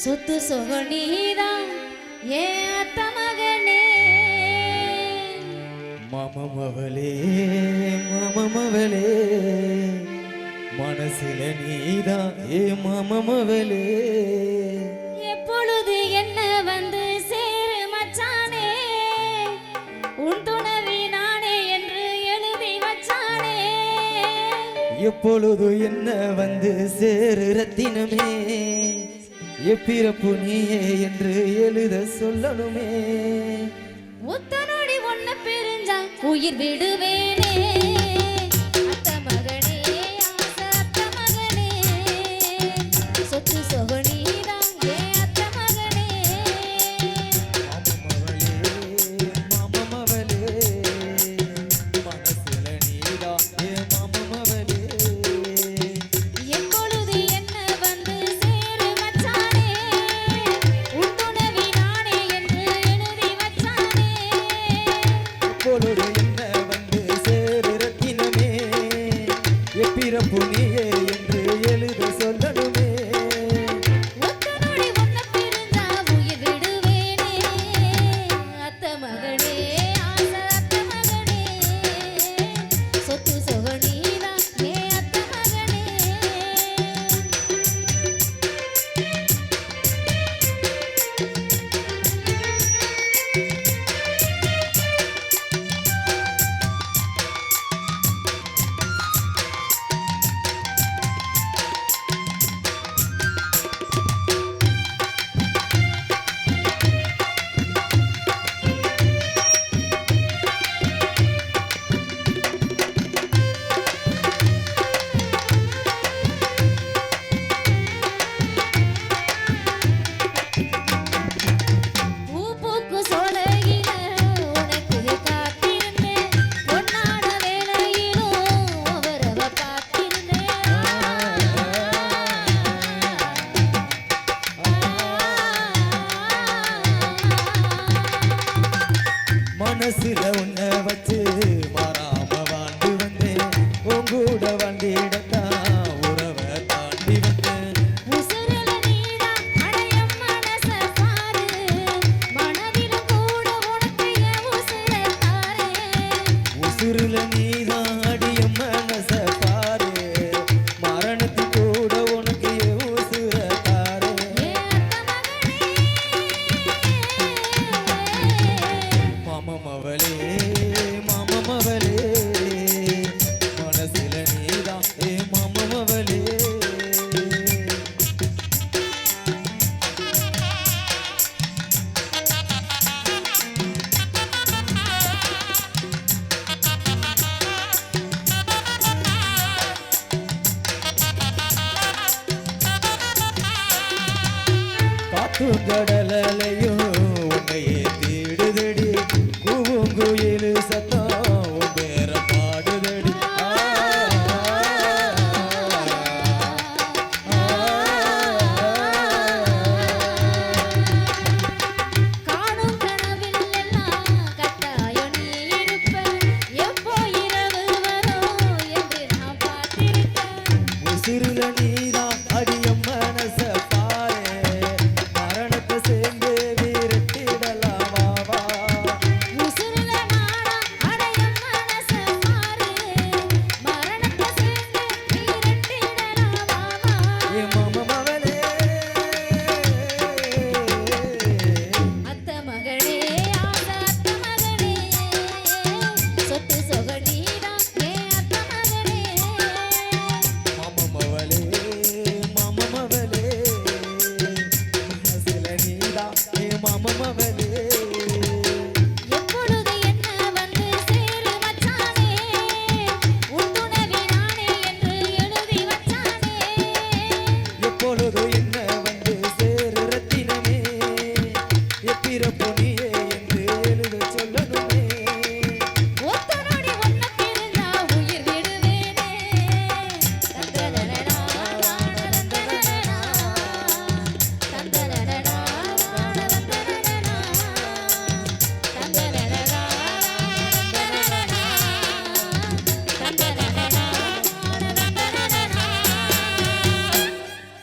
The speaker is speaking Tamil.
சொத்து சொகனீதான் ஏன் அத்த மகனே மமமவளே மமமவளே மனசுல நீதான் ஏ மமமவளே. எப்பொழுது என்ன வந்து சேரு மச்சானே? உன் துணவி நானே என்று எழுதி வச்சானே எப்பொழுது என்ன வந்து சேரு ரத்தினமே? எப்பிறப்பு நீயே என்று எழுத சொல்லணுமே. உத்தனோடி ஒன்ன பிரிஞ்சா உயிர் விடுவேனே. என்று மனசுல உன்னை வச்சு மாறாம வாழ்ந்து வந்தேன். உங்கூட வண்டிடத்தான் உறவை தாண்டி வந்தேன். உசுரல நீதான் ಸುಗಡಲಲೆಯ